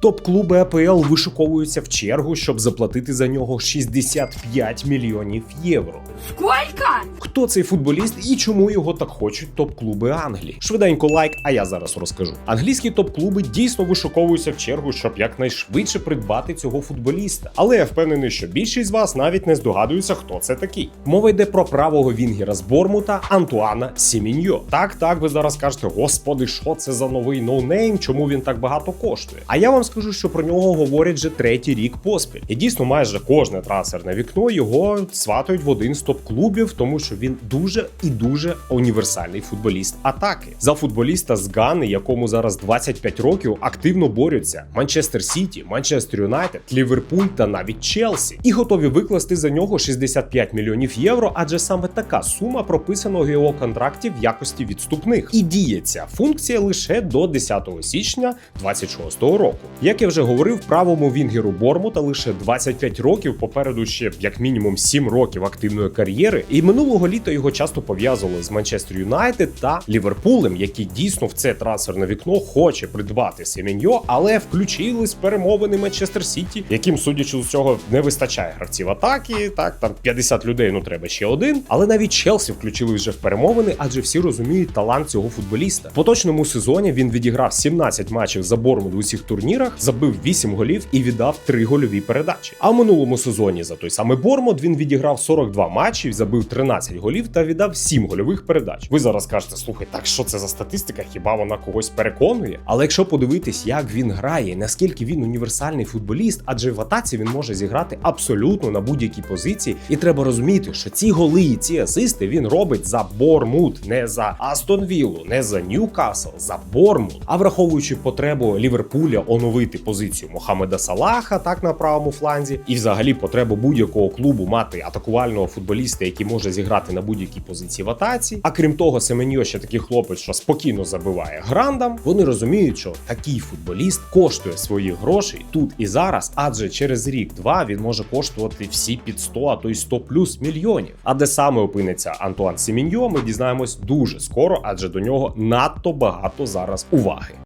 Топ-клуби АПЛ вишуковуються в чергу, щоб заплатити за нього 65 мільйонів євро. Сколько? Хто цей футболіст і чому його так хочуть топ-клуби Англії? Швиденько лайк, а я зараз розкажу. Англійські топ-клуби дійсно вишуковуються в чергу, щоб якнайшвидше придбати цього футболіста. Але я впевнений, що більшість з вас навіть не здогадується, хто це такий. Мова йде про правого вінгера з Бормута Антуана Сіміньо. Так, так, ви зараз кажете, господи, що це за новий ноунейм, чому він так багато коштує? А я вам скажу, що про нього говорять вже третій рік поспіль. І дійсно, майже кожне трансферне вікно його сватають в один з топ-клубів, тому що він дуже і дуже універсальний футболіст атаки. За футболіста з Гани, якому зараз 25 років, активно борються Манчестер Сіті, Манчестер Юнайтед, Ліверпуль та навіть Челсі, і готові викласти за нього 65 мільйонів євро, адже саме така сума прописана у його контракті в якості відступних. І діє ця функція лише до 10 січня 26 року. Як я вже говорив, правому вінгеру Бормута лише 25 років, попереду ще як мінімум 7 років активної кар'єри. І минулого літа його часто пов'язували з Манчестер Юнайтед та Ліверпулем, який дійсно в це трансферне вікно хоче придбати Семеньо, але включились перемовини Манчестер Сіті, яким, судячи з цього, не вистачає гравців атаки. Так, там 50 людей, ну треба ще один. Але навіть Челсі включили вже в перемовини, адже всі розуміють талант цього футболіста. В поточному сезоні він відіграв 17 матчів за Бормут в усіх турнірах, забив 8 голів і віддав 3 гольові передачі. А в минулому сезоні за той самий Бормут він відіграв 42 матчі, забив 13 голів та віддав 7 гольових передач. Ви зараз кажете, слухай, так що це за статистика? Хіба вона когось переконує? Але якщо подивитись, як він грає, наскільки він універсальний футболіст, адже в атаці він може зіграти абсолютно на будь-якій позиції, і треба розуміти, що ці голи і ці асисти він робить за Бормут, не за Астон Віллу, не за Ньюкасл, за Бормут. А враховуючи потребу Ліверпуля оновити позицію Мохамеда Салаха, так на правому фланзі, і взагалі потребу будь-якого клубу мати атакувального футболіста, який може зіграти на будь-якій позиції в атаці. А крім того, Семеньо ще такий хлопець, що спокійно забиває грандам. Вони розуміють, що такий футболіст коштує своїх грошей тут і зараз, адже через рік-два він може коштувати всі під 100, а то й 100 плюс мільйонів. А де саме опиниться Антуан Семіньо, ми дізнаємось дуже скоро, адже до нього надто багато зараз уваги.